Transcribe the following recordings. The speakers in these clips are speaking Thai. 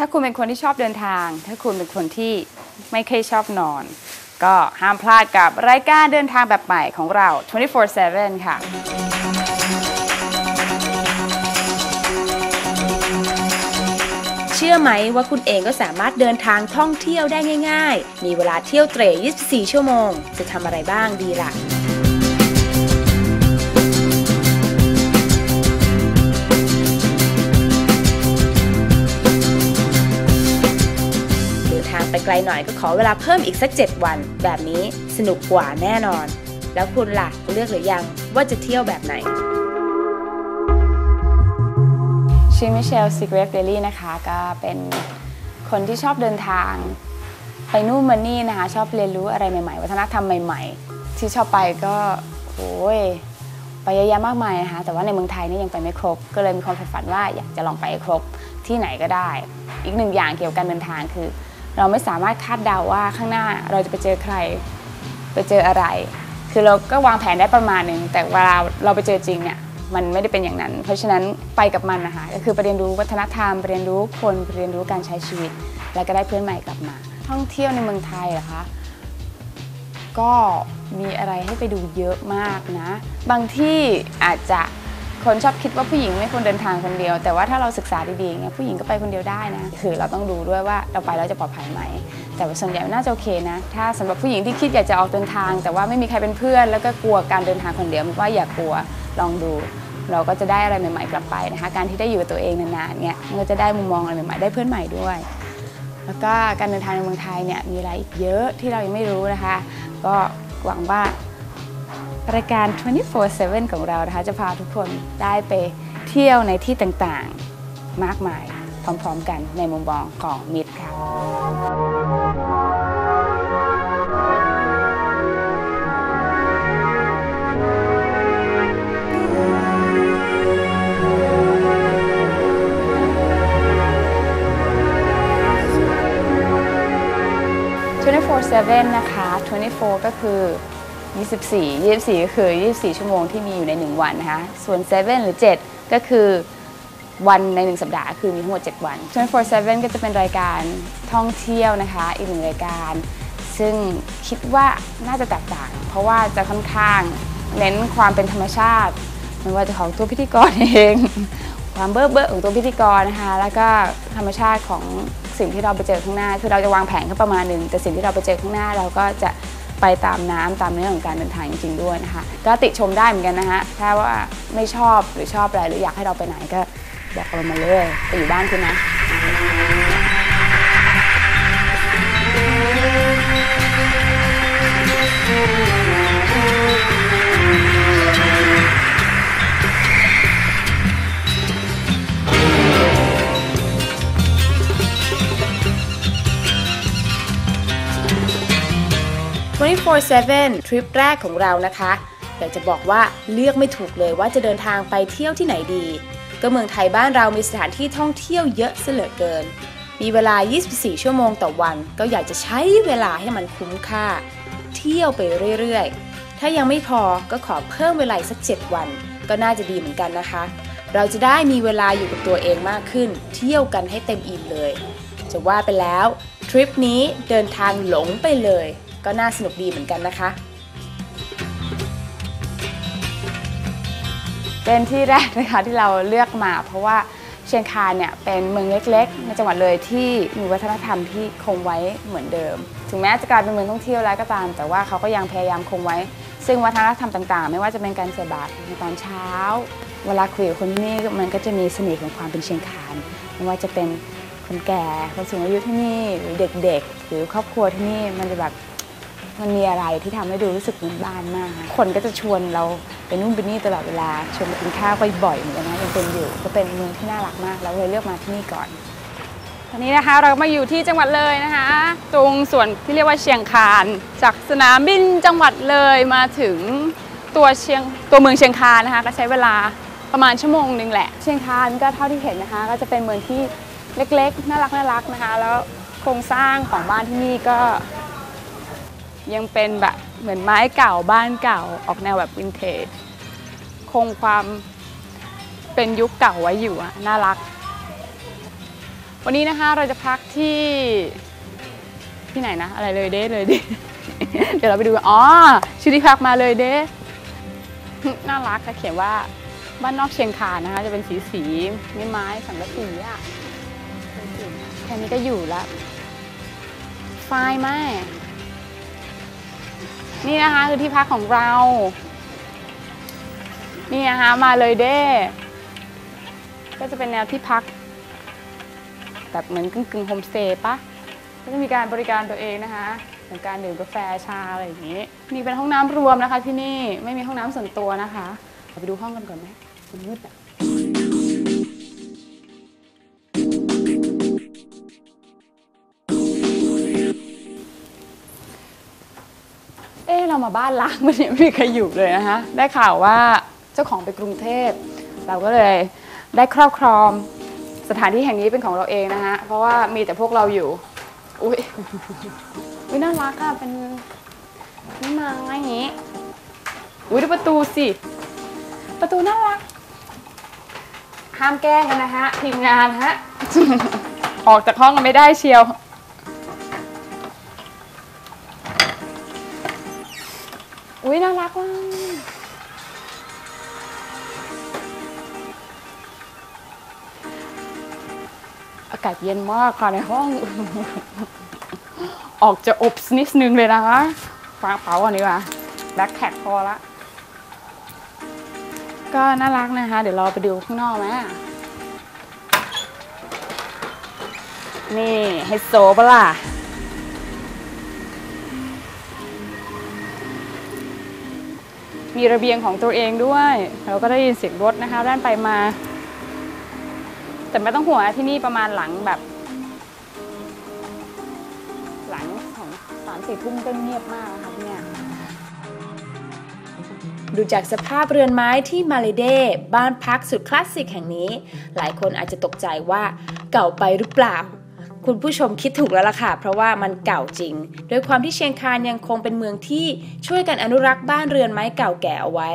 ถ้าคุณเป็นคนที่ชอบเดินทาง ถ้าคุณเป็นคนที่ไม่เคยชอบนอน ก็ห้ามพลาดกับรายการเดินทางแบบใหม่ของเรา 24/7 ค่ะเชื่อไหมว่าคุณเองก็สามารถเดินทางท่องเที่ยวได้ง่าย ๆ มีเวลาเที่ยวเตร่24 ชั่วโมง จะทำอะไรบ้างดีล่ะ กลหน่อยก็ขอเวลาเพิ่มอีกสัก 7 วัน แบบนี้สนุกกว่าแน่นอน แล้วคุณล่ะเลือกหรือยังว่าจะเที่ยวแบบไหนชื่อมิเชลซิกเรฟเดลี่นะคะ ก็เป็นคนที่ชอบเดินทาง ไปนู่นมานี่นะคะ ชอบเรียนรู้อะไรใหม่ ๆ วัฒนธรรมใหม่ ๆ ที่ชอบไปก็โอ้ยไปเยอะแยะมากมายนะคะ แต่ว่าในเมืองไทยนี่ยังไปไม่ครบ ก็เลยมีความฝันว่าอยากจะลองไปครบที่ไหนก็ได้ อีกหนึ่งอย่างเกี่ยวกับการเดินทางคือ เราไม่สามารถคาดเดาว่าข้างหน้าเราจะไปเจอใคร ไปเจออะไร คือเราก็วางแผนได้ประมาณหนึ่งแต่เวลาเราไปเจอจริงเนี่ยมันไม่ได้เป็นอย่างนั้น เพราะฉะนั้นไปกับมันนะคะก็คือไปเรียนรู้วัฒนธรรมไปเรียนรู้คนไปเรียนรู้การใช้ชีวิต แล้วก็ได้เพื่อนใหม่กลับมา ท่องเที่ยวในเมืองไทยเหรอคะก็มีอะไรให้ไปดูเยอะมากนะ บางที่อาจจะ คนชอบคิดว่าผู้หญิงไม่ควรเดินทางคนเดียว แต่ว่าถ้าเราศึกษาดีๆอย่างเงี้ยผู้หญิงก็ไปคนเดียวได้นะ คือเราต้องดูด้วยว่าเราไปแล้วจะปลอดภัยไหม แต่ส่วนใหญ่น่าจะโอเคนะ ถ้าสำหรับผู้หญิงที่คิดอยากจะออกเดินทาง แต่ว่าไม่มีใครเป็นเพื่อน แล้วก็กลัวการเดินทางคนเดียวมินว่าอย่ากลัวลองดู เราก็จะได้อะไรใหม่ๆกลับไปนะคะการที่ได้อยู่กับตัวเองนานๆเนี่ยมันก็จะได้มุมมองอะไรใหม่ๆได้เพื่อนใหม่ด้วย แล้วก็การเดินทางในเมืองไทยเนี่ยมีอะไรอีกเยอะที่เรายังไม่รู้นะคะ ก็หวังว่า รายการ 24/7 ของเรานะคะจะพาทุกคนได้ไปเที่ยวในที่ต่างๆ มากมายพร้อมๆกันในมุมมองของมิตรค่ะ24/7 นะคะ 24 ก็คือ 24 24 ก็คือ 24 ชั่วโมงที่มีอยู่ใน 1 วันนะคะ ส่วน 7 หรือ 7 ก็คือวันใน 1 สัปดาห์คือมีทั้งหมด 7 วัน24/7 ก็จะเป็นรายการท่องเที่ยวนะคะ อีกหนึ่งรายการ ซึ่งคิดว่าน่าจะแตกต่าง เพราะว่าจะค่อนข้างเน้นความเป็นธรรมชาติ ไม่ว่าจะของตัวพิธีกรเอง ความเบ้อเบ้อของตัวพิธีกรนะคะ แล้วก็ธรรมชาติของสิ่งที่เราไปเจอข้างหน้า คือเราจะวางแผนแค่ประมาณหนึ่งแต่สิ่งที่เราไปเจอข้างหน้าเราก็จะ ไปตามน้ำตามเนื้อของการเดินทางจริงๆด้วยนะคะ ก็ติชมได้เหมือนกันนะคะถ้าว่าไม่ชอบหรือชอบอะไรหรืออยากให้เราไปไหนก็บอกเรามาเลยไปอยู่บ้านคุณนะ 24/7 ทริปแรกของเรานะคะ อยากจะบอกว่าเลือกไม่ถูกเลยว่าจะเดินทางไปเที่ยวที่ไหนดี ก็เมืองไทยบ้านเรามีสถานที่ท่องเที่ยวเยอะเสียเหลือเกิน มีเวลา 24 ชั่วโมงต่อวัน ก็อยากจะใช้เวลาให้มันคุ้มค่า เที่ยวไปเรื่อยๆ ถ้ายังไม่พอก็ขอเพิ่มเวลาสัก 7 วัน ก็น่าจะดีเหมือนกันนะคะ เราจะได้มีเวลาอยู่กับตัวเองมากขึ้น เที่ยวกันให้เต็มอิ่มเลย จะว่าไปแล้วทริปนี้เดินทางหลงไปเลย ก็น่าสนุกดีเหมือนกันนะคะ เป็นที่แรกนะคะที่เราเลือกมาเพราะว่าเชียงคานเนี่ยเป็นเมืองเล็กๆ ในจังหวัดเลยที่มีวัฒนธรรมที่คงไว้เหมือนเดิม ถึงแม้จะกลายเป็นเมืองท่องเที่ยวแล้วก็ตาม แต่ว่าเขาก็ยังพยายามคงไว้ ซึ่งวัฒนธรรมต่างๆ ไม่ว่าจะเป็นการใส่บาตรในตอนเช้า เวลาคุยกับคนที่นี่มันก็จะมีเสน่ห์ของความเป็นเชียงคานไม่ว่าจะเป็นคนแก่คนสูงอายุที่นี่หรือเด็กๆ หรือครอบครัวที่นี่มันจะแบบ มันมีอะไรที่ทำให้ดูรู้สึกเหมือนบ้านมากค่ะคนก็จะชวนเราไปนู่นไปนี่ตลอดเวลา ชวนไปกินข้าวไปบ่อยเหมือนกันนะยังเป็นอยู่ ก็เป็นเมืองที่น่ารักมากแล้วเลยเลือกมาที่นี่ก่อน ตอนนี้นะคะเรามาอยู่ที่จังหวัดเลยนะคะ ตรงส่วนที่เรียกว่าเชียงคาน จากสนามบินจังหวัดเลยมาถึงตัวเชียงตัวเมืองเชียงคานนะคะ ก็ใช้เวลาประมาณชั่วโมงหนึ่งแหละ เชียงคานก็เท่าที่เห็นนะคะ ก็จะเป็นเมืองที่เล็กๆ น่ารักน่ารักนะคะ แล้วโครงสร้างของบ้านที่นี่ก็ ยังเป็นแบบเหมือนไม้เก่าบ้านเก่าออกแนวแบบวินเทจ คงความเป็นยุคเก่าไว้อยู่อะน่ารัก วันนี้นะคะเราจะพักที่ที่ไหนนะอะไรเลยเด้เลยเด้เดี๋ยวเราไปดูอ๋อชื่อที่พักมาเลยเด้น่ารักค่ะเขียนว่าบ้านนอกเชียงคานนะคะ จะเป็นสีสีไม้ไม้สังกะสีอะแค่นี้ก็อยู่แล้วไฟล์ไหม นี่นะคะคือที่พักของเรา นี่นะคะมาเลยเด้ ก็จะเป็นแนวที่พัก แบบเหมือนกึ่งกึ่งโฮมสเตย์ปะก็จะมีการบริการตัวเองนะคะเหมือนการดื่มกาแฟชาอะไรอย่างนี้นี่เป็นห้องน้ำรวมนะคะที่นี่ไม่มีห้องน้ำส่วนตัวนะคะเราไปดูห้องกันก่อนไหมมันมืดอะ มาบ้านล้างมันเนี่ยไม่มีใครอยู่เลยนะคะได้ข่าวว่าเจ้าของไปกรุงเทพเราก็เลยได้ครอบครองสถานที่แห่งนี้เป็นของเราเองนะคะเพราะว่ามีแต่พวกเราอยู่อุ้ยอุ้ยน่ารักอะเป็นนี่มาอย่างนี้อุ้ยดูประตูสิ ประตูน่ารัก ห้ามแกล้งกันนะฮะทีมงานฮะ ออกจากห้องกันไม่ได้เชียว ยน่ารักว่ะอากาศเย็นมากค่ะในห้อง ออกจะอบนิดนึงเลยนะคะฟังเป๋าก่อนดีกว่าแบ็คแท็กพอละ ก็น่ารักนะคะ เดี๋ยวเราไปดูข้างนอกไหมนี่ไฮโซปะล่ะ มีระเบียงของตัวเองด้วย เราก็ได้ยินเสียงรถนะคะด้านไปมา แต่ไม่ต้องห่วงที่นี่ประมาณหลังแบบ หลังของสามสี่ทุ่มก็เงียบมากนะคะเนี่ยดูจากสภาพเรือนไม้ที่มาเลเดบ้านพักสุดคลาสสิกแห่งนี้ หลายคนอาจจะตกใจว่าเก่าไปหรือเปล่า คุณผู้ชมคิดถูกแล้วล่ะค่ะ เพราะว่ามันเก่าจริงด้วยความที่เชียงคานยังคงเป็นเมืองที่ช่วยกันอนุรักษ์บ้านเรือนไม้เก่าแก่เอาไว้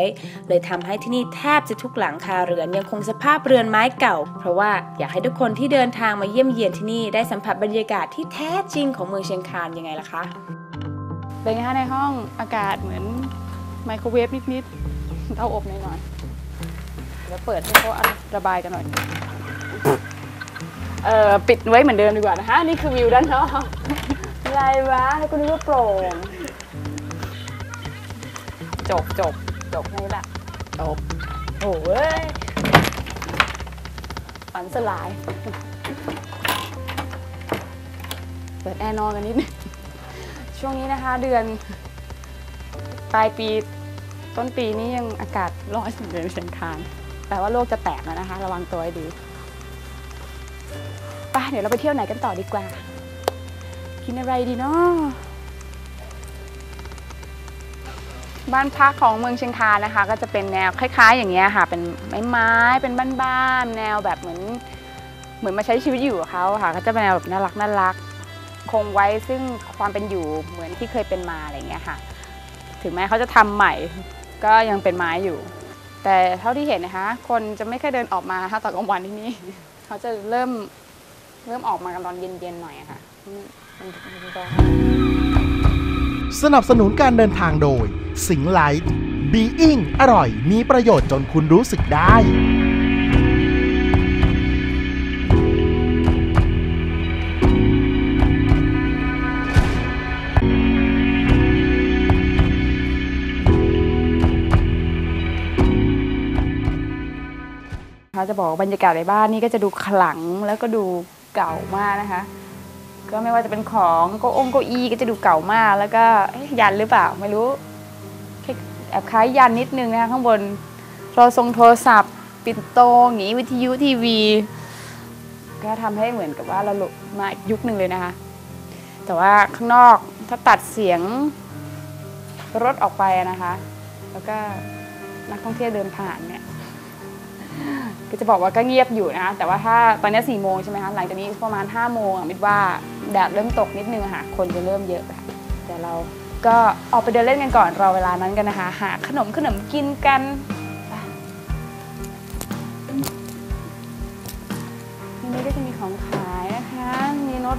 เลยทำให้ที่นี่แทบจะทุกหลังคาเรือนยังคงสภาพเรือนไม้เก่า เพราะว่าอยากให้ทุกคนที่เดินทางมาเยี่ยมเยียนที่นี่ได้สัมผัสบรรยากาศที่แท้จริงของเมืองเชียงคานยังไงล่ะคะเป็นไงคะในห้องอากาศเหมือนไมโครเวฟนิดๆเตาอบหน่อยๆเดี๋ยวเปิดให้เขาระบายกันหน่อย เอ่อปิดไว้เหมือนเดิมดีกว่านะคะนี่คือวิวด้านนอกอะไรวะให้คุณนึกว่าโปร่งจบจบจบนี่แหละจบโอ้ยฝันสลาย เปิดแอร์นอนกันนิดนึงช่วงนี้นะคะเดือนปลายปีต้นปีนี้ยังอากาศร้อนอยู่เลยเชียงคานแต่ว่าโลกจะแตกแล้วนะคะ ระวังตัวให้ดีไป เดี๋ยวเราไปเที่ยวไหนกันต่อดีกว่า กินอะไรดีเนาะบ้านพักของเมืองเชียงคานนะคะ ก็จะเป็นแนวคล้าย ๆ อย่างเงี้ยค่ะ เป็นไม้ไม้เป็นบ้านๆแนวแบบเหมือน เหมือนมาใช้ชีวิตอยู่กับเขาค่ะเขาจะเป็นแนวแบบน่ารักน่ารักคงไว้ซึ่งความเป็นอยู่เหมือนที่เคยเป็นมาอะไรเงี้ยค่ะ ถึงแม้เขาจะทำใหม่ ก็ยังเป็นไม้อยู่ แต่เท่าที่เห็นนะคะ คนจะไม่ค่อยเดินออกมาถ้าตอนกลางวันที่นี่ เขาจะเริ่ม เริ่มออกมากันตอนเย็นๆหน่อยอะค่ะอืมมันมันร้อนสนับสนุนการเดินทางโดย สิงไลท์บีอิงอร่อย มีประโยชน์จนคุณรู้สึกได้ เขาจะบอกว่าบรรยากาศในบ้านนี่ก็จะดูขลังแล้วก็ดู เก่ามากนะคะ ก็ไม่ว่าจะเป็นของเก็องเก้าอี้ก็จะดูเก่ามาก แล้วก็ยันหรือเปล่าไม่รู้แอบคล้ายยันนิดนึงนะคะข้างบนโทรทรงโทรศัพท์ ปิดโตอย่างนี้วิทยุทีวี ก็ทำให้เหมือนกับว่าเราหลุดมาอีกยุคหนึ่งเลยนะคะ แต่ว่าข้างนอกถ้าตัดเสียงรถออกไปนะคะ แล้วก็นักท่องเที่ยวเดินผ่านเนี่ย ก็จะบอกว่าก็เงียบอยู่นะคะแต่ว่าถ้าตอนนี้สี่โมงใช่ไหมคะหลังจากนี้ประมาณ5้าโมงอะมิดว่าแดดเริ่มตกนิดนึงค่ะคนจะเริ่มเยอะแต่เราก็ออกไปเดินเล่นกันก่อนรอเวลานั้นกันนะคะ หาขนมขนมกินกันที่นี่ก็จะมีของขายนะคะ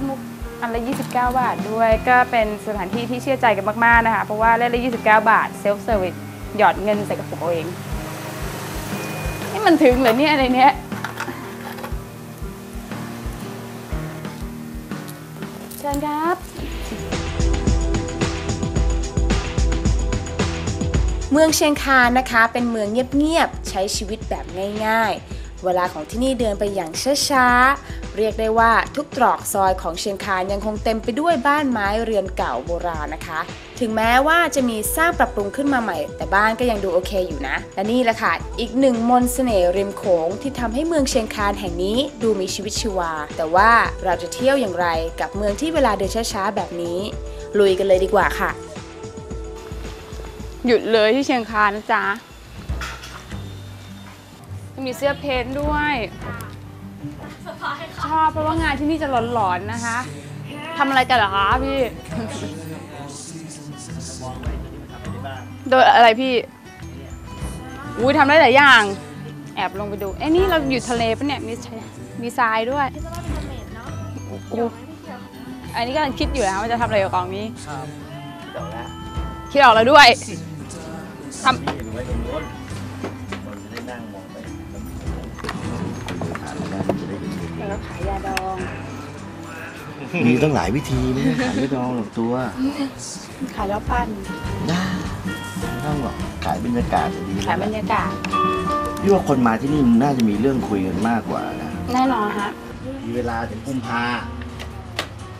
สมุกอันละ 29 บาทด้วยก็เป็นสถานที่ที่เชื่อใจกันมาก ๆ นะคะ เพราะว่าเล่นละ 29 บาทเซลฟ์เซอร์วิสหยอดเงินใส่กระปุกเอาเอง มันถึงเหรอเนี่ยอะไรเนี้ยเชิญครับ เมืองเชียงคานนะคะ เป็นเมืองเงียบๆใช้ชีวิตแบบง่ายๆ เวลาของที่นี่เดินไปอย่างช้าๆ เรียกได้ว่าทุกตรอกซอยของเชียงคานยังคงเต็มไปด้วยบ้านไม้เรือนเก่าโบราณนะคะ ถึงแม้ว่าจะมีสร้างปรับปรุงขึ้นมาใหม่ แต่บ้านก็ยังดูโอเคอยู่นะ และนี่แหละค่ะ อีกหนึ่งมนต์เสน่ห์ริมโขงที่ทำให้เมืองเชียงคานแห่งนี้ดูมีชีวิตชีวา แต่ว่าเราจะเที่ยวอย่างไรกับเมืองที่เวลาเดินช้าๆแบบนี้ ลุยกันเลยดีกว่าค่ะ หยุดเลยที่เชียงคานนะจ๊ะมีเสื้อเพนท์ด้วย ชอบเพราะว่างานที่นี่จะหลอนๆนะคะทำอะไรกันเหรอคะพี่ โดยอะไรพี่อุ้ยทำได้หลายอย่าง แอบลงไปดู เอ้นี่เราอยู่ทะเลปะเนี่ย มีชายมีทรายด้วยอู้อันนี้กำลังคิดอยู่นะว่าจะทำอะไรกับกองนี้คิดออกแล้วด้วยทำ แล้วขายยาดอง มีตั้งหลายวิธีไม่ต้องขายไม่ดองหรอกตัวขายแล้วปั้นได้ไม่ต้องหรอกขายบรรยากาศจะดีขายบรรยากาศ พี่ว่าคนมาที่นี่มันน่าจะมีเรื่องคุยกันมากกว่านะ แน่นอนฮะ มีเวลาถึงกุมภา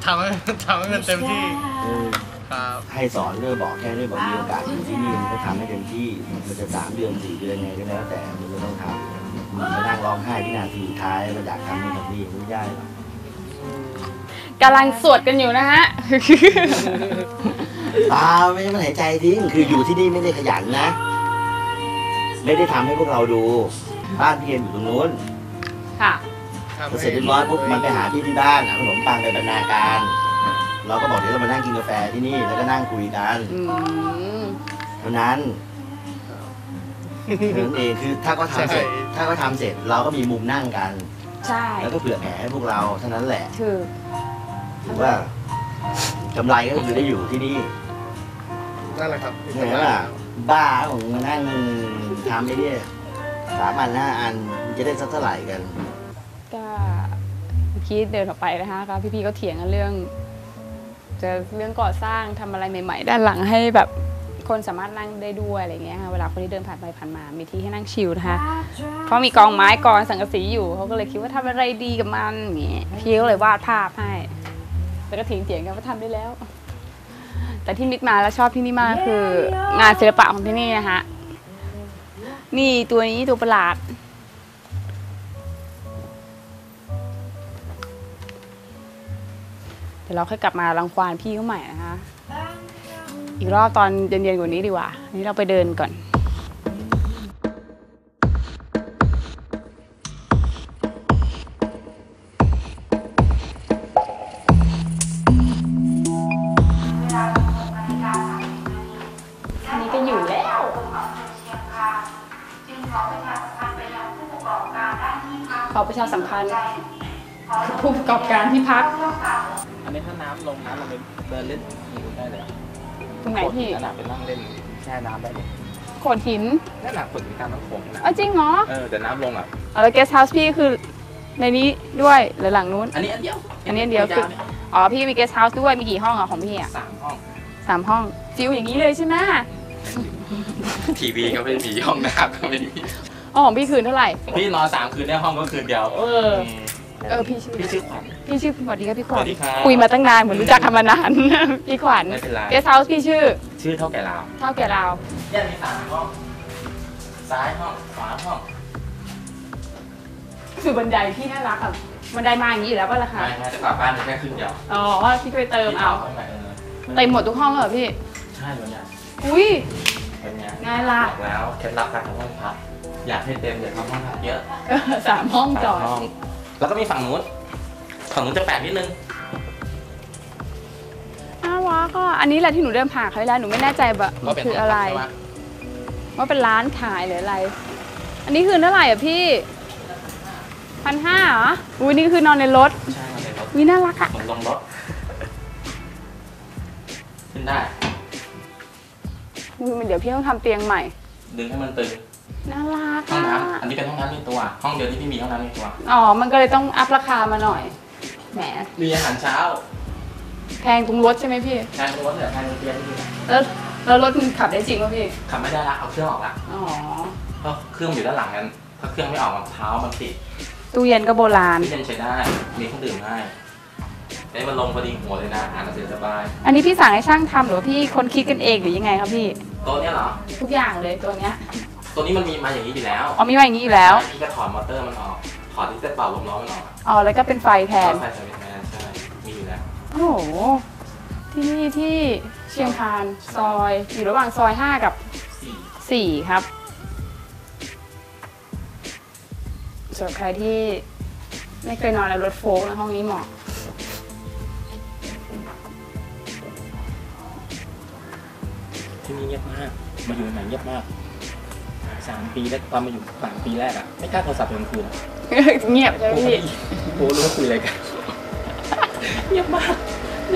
ทำให้ทำให้มันเต็มที่เออครับให้สอนเรื่องบอกแค่เรื่องบอกมีโอกาสอยู่ที่นี่มันก็ทำให้เต็มที่ มันจะสามเดือนสี่เดือนไงก็แล้วแต่มันจะต้องทำ มันมานั่งร้องไห้ที่นาทีสุดท้ายเราอยากทำนี่ทำนี่ไม่ได้หรอกกำลังสวดกันอยู่นะฮะเปล่าไม่ใช่มันหายใจทิ้งคืออยู่ที่นี่ไม่ได้ขยันนะ ไม่ได้ทำให้พวกเราดู บ้านพี่เอ็มอยู่ตรงนู้นค่ะ พอเสร็จเรียบร้อยปุ๊บมันไปหาพี่ที่บ้านเอาขนมปังไปบรรณาการ เราก็บอกเดี๋ยวเรามานั่งกินกาแฟที่นี่แล้วก็นั่งคุยกันอืม เท่านั้นเท่า นั้นเองคือถ้าก็ทำเสร็จ ถ้าก็ทำเสร็จเราก็มีมุมนั่งกัน ใช่แล้วก็เผื่อแผ่ให้พวกเราเท่านั้นแหละคือถือว่ากำไรก็คือได้อยู่ที่นี่นั่นแหละครับเหมือนว่าบ้าของมานั่งทำไอ้เนี่ยสามอันห้าอันมันจะได้สักเท่าไหร่กัน ก็เมื่อกี้เดินออกไปนะคะก็พี่ๆก็เถียงกันเรื่องจะเรื่องก่อสร้างทำอะไรใหม่ ๆ ด้านหลังให้แบบ คนสามารถนั่งได้ด้วยอะไรเงี้ยค่ะเวลาคนที่เดินผ่านไปผ่านมา มีที่ให้นั่งชิลนะคะเพราะมีกองไม้กองสังกะสีอยู่เขาก็เลยคิดว่าทำอะไรดีกับมันอย่างเงี้ยพี่ก็เลยวาดภาพให้แล้วก็เถียงเถียงๆกันว่าทำได้แล้ว แต่ที่มิกมาแล้วชอบที่นี่มากคือ งานศิลปะของที่นี่นะคะนี่ตัวนี้ตัวประหลาดเดี๋ยวเราค่อยกลับมารังควานพี่เขาใหม่นะคะ อีกรอบตอนเย็นๆกว่านี้ดีกว่านี่เราไปเดินก่อนอันนี้ก็อยู่แล้ว ขอประชาสัมพันธ์ผู้ประกอบการที่พัก อันนี้ถ้าน้ำลงน้ำเราไปเดินเล่นอยู่ได้เลย ตรงไหนพี่ขนาดเป็นนั่งเล่นแช่น้ำได้เลยโขดหินนั่นแหละฝึกในการน้ำโขงนะเอ้าจริงเหรอเออแต่น้ำลงอะเอาแล้วเกสต์เฮาส์พี่คือในนี้ด้วยหรือหลังนู้น อันนี้อันเดียวอันนี้อันเดียวคือ อ๋อพี่มีเกสต์เฮาส์ด้วยมีกี่ห้องอะของพี่อะสามห้องสามห้องฟิวอย่างนี้เลยใช่ไหมทีวีก็ไม่มีห้องน้ำก็ไม่มีอ๋อของพี่คืนเท่าไหร่พี่นอนสามคืนได้ห้องก็คืนเดียวเออเออพี่ชื่อพี่ชื่อขวัญ พี่ชื่อสวัสดีครับพี่ขวัญสวัสดีครับคุยมาตั้งนานเหมือนรู้จักกันมานาน พี่ขวัญไม่เป็นไร เกสต์เฮาส์พี่ชื่อชื่อเท่าแก่ลาวเท่าแก่เราเนี่ยมีสามห้อง ซ้ายห้อง ขวาห้องคือบันไดพี่น่ารักอะบันไดมาอย่างนี้อยู่แล้วป่ะล่ะคะไม่ไม่แต่กลับบ้านแค่คืนเดียวอ๋อพี่ก็ไปเติมเอาห้องไหนเออเต็มหมดทุกห้องเลยเหรอพี่ ใช่วันเนี้ยอุ้ยเป็นไงไงล่ะบอกแล้วเคล็ดลับการทำห้องพักอยากให้เต็มอย่าทำห้องพักเยอะเออสามห้องจอดสามห้องแล้วก็มีฝั่งนู้น ฝั่งนู้นจะแปลกนิดนึงน่ารักอะอันนี้แหละที่หนูเดินผ่านเขาแล้วหนูไม่แน่ใจแบบว่าเป็นคือห้องอะไรพักใช่ไหมว่าเป็นร้านขายหรืออะไร อันนี้คือเท่าไหร่อะพี่พันห้าเหรออุ้ยนี่คือนอนในรถใช่ในรถวิน่ารักอะ เหมือนลงรถ ขึ้นได้ อุ๊ยมันเดี๋ยวพี่ต้องทำเตียงใหม่ ดึงให้มันตึง น่ารักห้องอะน้ำอันนี้เป็นห้องน้ำในตัว ห้องเดียวที่พี่มีห้องน้ำในตัว อ๋อ มันก็เลยต้องอัพราคามาหน่อย แหมมีอาหารเช้า แพงตรงรถใช่ไหมพี่แทนรถเนี่ยแทนรถเตียงที่นี่แล้วแล้วรถมันขับได้จริงป่ะพี่ขับไม่ได้ละเอาเครื่องออกละอ๋อเพราะเครื่องอยู่ด้านหลังกันถ้าเครื่องไม่ออกมันเท้ามันติดตู้เย็นก็โบราณพี่เย็นใช้ได้มีเครื่องดื่มให้ได้มันลงพอดีหัวเลยนะอ่านหนังสือสบายอันนี้พี่สั่งให้ช่างทำหรือว่าพี่คนคิดกันเองหรือยังไงครับพี่ โต๊ะเนี้ยเหรอทุกอย่างเลยตัวเนี้ยตัวนี้มันมีมาอย่างนี้อยู่แล้ว อ๋อมีมาอย่างนี้อยู่แล้ว พี่ก็ถอดมอเตอร์มันออก ถอดที่เส้นเป่าลมล้อมันออกอ๋อแล้วก็เป็นไฟแทนใส่ใส่แทนใช่มีอยู่แล้วโอ้โหที่นี่ที่เชียงคานซอยอยู่ระหว่างซอย 5 กับ สี่4 ครับส่วนใครที่ไม่เคยนอนในรถโฟล์กนะห้องนี้เหมาะ ที่นี่เงียบมาก มาอยู่ใหม่เงียบมากสามปีแล้วตอนมาอยู่สามปีแรกอะไม่กล้าโทรศัพท์กลางคืนอะ เงียบใช่ไหมโอ้โหพี่โอ้รู้ว่าคุยอะไรกันเงียบมาก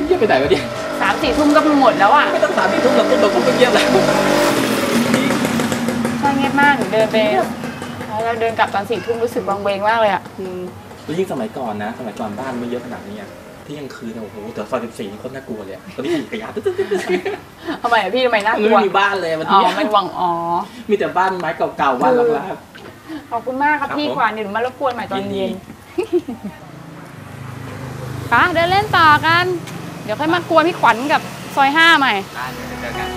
เงียบไปไหนวะเนี่ยสามสี่ทุ่มก็หมดแล้วอะไม่ต้องสามสี่ทุ่มหรอกทุ่มเราก็เงียบแล้วใช่เงียบมากหนูเดินไปแล้วเราเดินกลับตอนสี่ทุ่มรู้สึกวังเวงมากเลยอะแล้วยิ่งสมัยก่อนนะ สมัยก่อนบ้านไม่เยอะขนาดนี้อะที่ยังคืนอะโอ้โหแต่ซอยสิบสี่นี่โคตรน่ากลัวเลยอะตอนนี้ขี่จักรยานตึ๊ดตึ๊ดตึ๊ดตึ๊ดทำไมอะพี่ทำไมน่ากมันลัวไม่มีบ้านเลยวันอ๋อนี้ไม่หวังอ๋อมีแต่บ้านไม้เก่าๆบ้านล้าง ขอบคุณมากครับครับพี่ผม ขวานเดี๋ยวหนูมารบกวนใหม่ตอนยินดีเย็นปะเดินเล่นต่อกัน เดี๋ยวค่อยมากวนพี่ขวัญกับซอยห้าใหม่ๆบ้านเดี๋ยวเจอกัน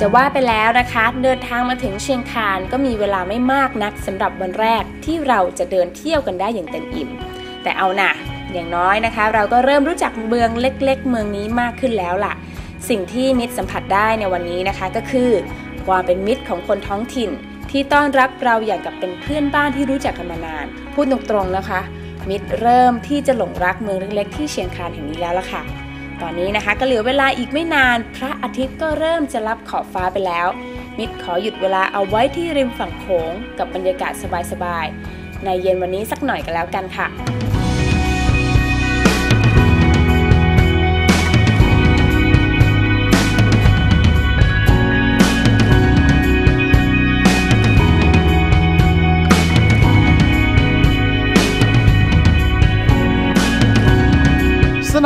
จะว่าไปแล้วนะคะ เดินทางมาถึงเชียงคานก็มีเวลาไม่มากนักสำหรับวันแรกที่เราจะเดินเที่ยวกันได้อย่างเต็มอิ่ม แต่เอานะอย่างน้อยนะคะ เราก็เริ่มรู้จักเมืองเล็ก ๆ เมืองนี้มากขึ้นแล้วล่ะ สิ่งที่มิตรสัมผัสได้ในวันนี้นะคะก็คือ ความเป็นมิตรของคนท้องถิ่น ที่ต้อนรับเราอย่างกับเป็นเพื่อนบ้านที่รู้จักกันมานาน พูดตรงๆนะคะ มิตรเริ่มที่จะหลงรักเมืองเล็กๆที่เชียงคานแห่งนี้แล้วล่ะค่ะ ตอนนี้นะคะก็เหลือเวลาอีกไม่นาน พระอาทิตย์ก็เริ่มจะรับขอบฟ้าไปแล้ว มิตรขอหยุดเวลาเอาไว้ที่ริมฝั่งโขงกับบรรยากาศสบายๆในเย็นวันนี้สักหน่อยกันแล้วกันค่ะ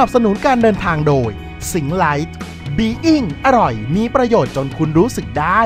นับสนุนการเดินทางโดย สิงไลท์บีอิงอร่อย มีประโยชน์จนคุณรู้สึกได้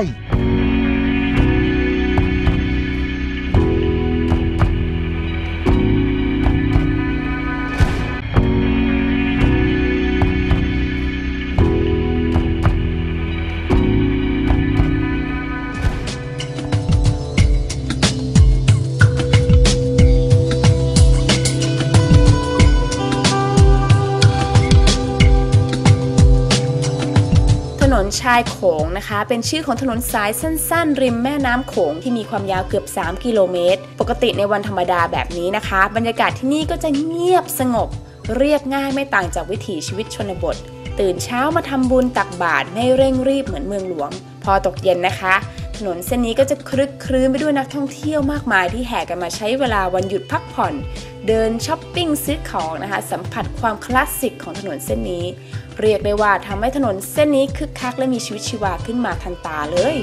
ชายโขงนะคะ เป็นชื่อของถนนสายสั้น ๆ ริมแม่น้ำโขงที่มีความยาวเกือบ 3 กิโลเมตร ปกติในวันธรรมดาแบบนี้นะคะ บรรยากาศที่นี่ก็จะเงียบสงบ เรียบง่ายไม่ต่างจากวิถีชีวิตชนบท ตื่นเช้ามาทำบุญตักบาตรไม่เร่งรีบเหมือนเมืองหลวง พอตกเย็นนะคะ ถนนเส้นนี้ก็จะคลึกครื้นไปด้วยนักท่องเที่ยวมากมายที่แห่กันมาใช้เวลาวันหยุดพักผ่อน เดินช้อปปิ้งซื้อของนะคะสัมผัสความคลาสสิกของถนนเส้นนี้ เรียกได้ว่าทำให้ถนนเส้นนี้คึกคักและมีชีวิตชีวาขึ้นมาทันตาเลย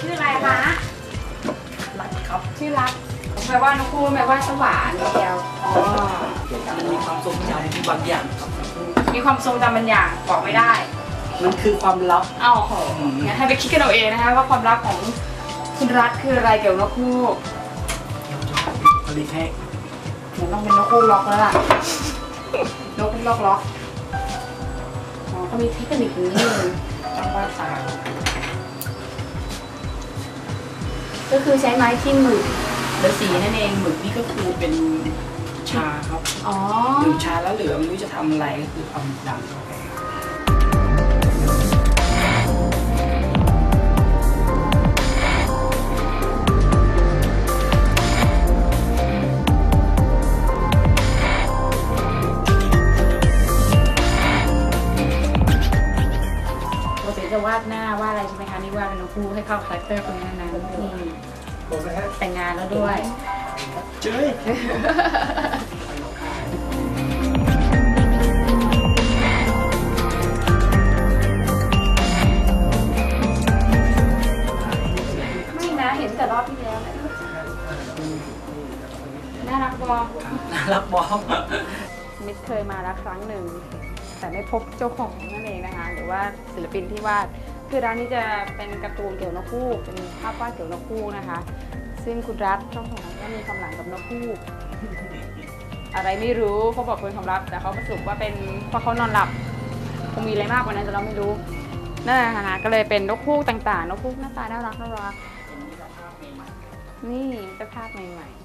ชื่ออะไรคะรักครับชื่อรักแปลว่านกคู่แปลว่าสวานเดียวอ๋อ มันมีความทรงจำบางอย่างครับ มีความทรงจำบางอย่างบอกไม่ได้มันคือความลับเอ้าโหงั้นให้ไปคิดกันเอาเองนะคะว่าความรักของคุณรัฐคืออะไรเกี่ยวกับนกคู่ผลิตให้มันต้องเป็นนกคู่ล็อกแล้วล่ะนกคู่ล็อกล็อกอ๋อเขามีเทคนิคอย่างนี้เลยต้องว่าตามก็คือใช้ไม้ที่หมึกหรือสีนั่นเองหมึกนี่ก็คือเป็น ชาครับอ๋อดื่มชาแล้วเหลือไม่รู้จะทำอะไรก็คือเอาหมึกดำเข้าไปนี้จะวาดหน้าวาดอะไรใช่ไหมคะนี่วาดเป็นนกคู่ให้เข้าคาแรคเตอร์คนนั้นนะนี่แต่งงานแล้วด้วย เจ้ย แต่รอบที่แล้วนะน่ารักบอมน่ารักบอมมิสเคยมาแล้วครั้งหนึ่ง แต่ไม่พบเจ้าของนั่นเองนะคะ หรือว่าศิลปินที่วาด คือร้านนี้จะเป็นการ์ตูนเกี่ยวนกฮูกเป็นภาพวาดเกี่ยวนกฮูกนะคะ ซึ่งคุณรัฐเจ้าของร้านก็มีความหลังกับนกฮูกอะไรไม่รู้เขาบอกเป็นความลับ แต่เขาสรุปว่าเป็นเพราะเขานอนหลับคงมีอะไรมากกว่านั้นแต่เราไม่รู้นั่นแหละค่ะก็เลยเป็นนกฮูกต่างๆ นกฮูกหน้าตาน่ารักน่ารัก นี่เป็นภาพใหม่ๆ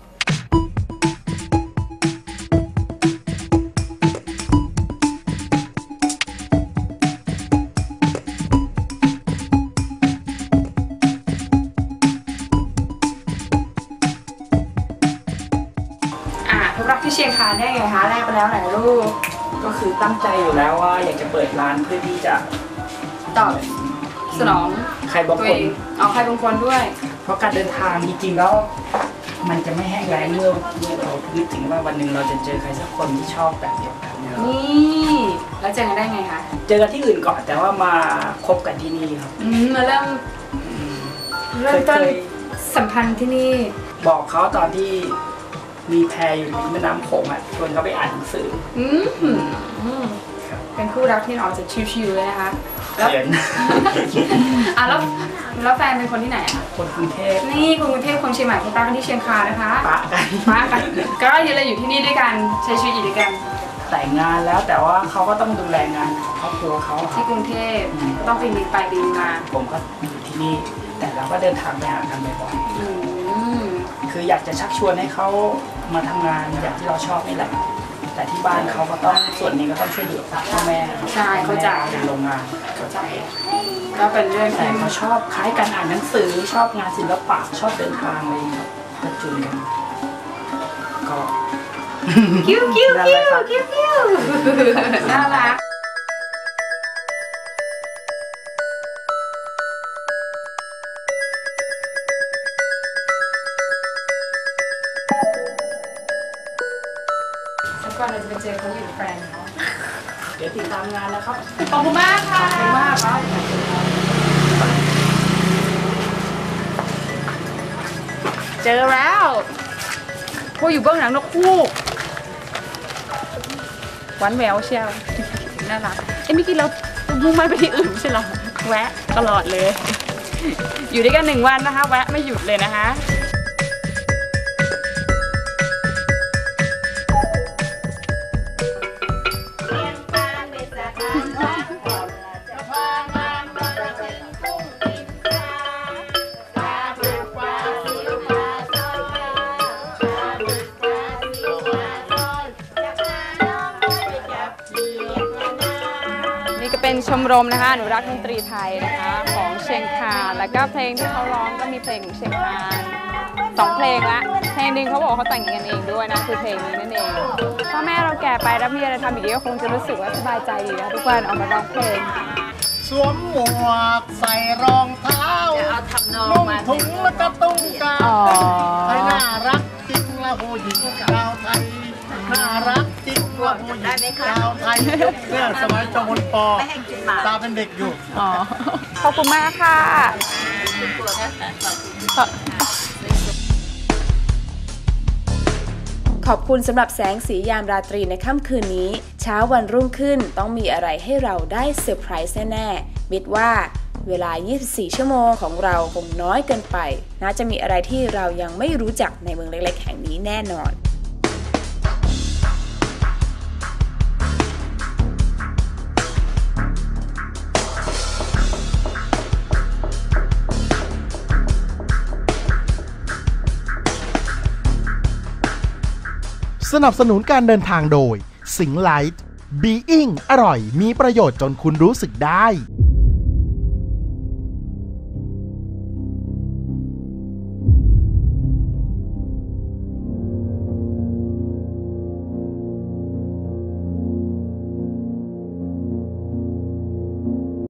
อ่าพบรักที่เชียงคานได้ไงคะแรกไปแล้วไหนลูก ก็คือตั้งใจอยู่แล้วว่าอยากจะเปิดร้านเพื่อที่จะตอบสนองใครบางตัวคเอนงเอาใครบางคนด้วย เพราะการเดินทางจริงๆแล้วมันจะไม่แห้งแล้งเมื่อเมื่อเรานึกถึงว่าวันหนึ่งเราจะเจอใครสักคนที่ชอบแบบเดียวกันเนี่ยนี่แล้วเจอกันได้ไงคะเจอกันที่อื่นก่อนแต่ว่ามาคบกันที่นี่ครับอืมมาเริ่มเริ่มต้นเคยสัมพันธ์ที่นี่ บอกเขาตอนที่มีแพอยู่ริมแม่น้ำโขงอะชวนเขาไปอ่านหนังสืออืมอืมครับเป็นคู่รักที่ออกจากชิวๆเลยนะคะแล้วเขียนอะแล้ว แล้วแฟนเป็นคนที่ไหนอะคนกรุงเทพนี่คนกรุงเทพคนเชียงใหม่คนใต้คนที่เชียงคานนะคะปะกันมากันก็อยู่เลยอยู่ที่นี่ด้วยกันใช้ชีวิตอยู่ด้วยกันแต่งงานแล้วแต่ว่าเขาก็ต้องดูแลงานของครอบครัวเขาอะครัที่บกรุงเทพก็ต้องไปบินไปบินมาผมก็อยู่ที่นี่ แต่เราก็เดินทางไปหากันบ่อยอืมๆคืออยากจะชักชวนให้เขามาทำงานอย่างที่เราชอบนี่แหละ แต่ที่บ้านเขาก็ต้องส่วนนี้ก็ต้องช่วยเหลือพ่อแม่ใช่เข้าใจแม่เป็นโรงงานเข้าใจก็เป็นเรื่องแต่ที่เขาชอบคล้ายกันอ่านหนังสือชอบงานศิลปะชอบเดินทางอะไรอย่างเลยครับก็จูนกันก็ คิ้วคิ้วนั่นแหคิ้ละวครับคิ้วคิ้วน่ารัก วันเราจะไปเจอเขาอยู่แฟนเขาเดี๋ยวติดตามงานนะครับ ขอบคุณมากค่ะ ขอบคุณมากครับเจอแล้วผู้อยู่เบื้องหลังนกคู่หวานแหววเชียวน่ารักเอ้ยเมื่อกี้เรามุ่งมั่นไปที่อื่นใช่เหรอแวะตลอดเลย อยู่ด้วยกันหนึ่งวันนะคะ แวะไม่หยุดเลยนะคะ ก็เป็นชมรมนะคะอนุรักษ์ดนตรีไทยนะคะของเชียงคานแล้วก็เพลงที่เขาร้องก็มีเพลงของเชียงคานสองเพลงละเพลงหนึ่งเขาบอกว่าเขาแต่งกันเองด้วยนะคือเพลงนี้นั่นเองพ่อแม่เราแก่ไปแล้วมีอะไรทำอีกก็คงจะรู้สึกว่าสบายใจดีนะทุกวันออกมาร้องเพลงสวมหมวกใส่รองเท้านุ่งถุงแล้วก็ตุ้งกาอ๋อให้น่ารักจริงละผู้หญิงชาวไทยน่ารัก จริงละผู้หญิงชาวไทยเนี่ยสมัยจอมพลปอตาเป็นเด็กอยู่อ๋อขอบคุณมากค่ะขอขอบคุณสำหรับแสงสียามราตรีในค่ำคืนนี้ เช้าวันรุ่งขึ้นต้องมีอะไรให้เราได้เซอร์ไพรส์แน่ๆมิดว่าเวลา 24 ชั่วโมงของเราคงน้อยเกินไป น่าจะมีอะไรที่เรายังไม่รู้จักในเมืองเล็กๆ แห่งนี้แน่นอน สนับสนุนการเดินทางโดย สิงไลท์บีอิงอร่อย มีประโยชน์จนคุณรู้สึกได้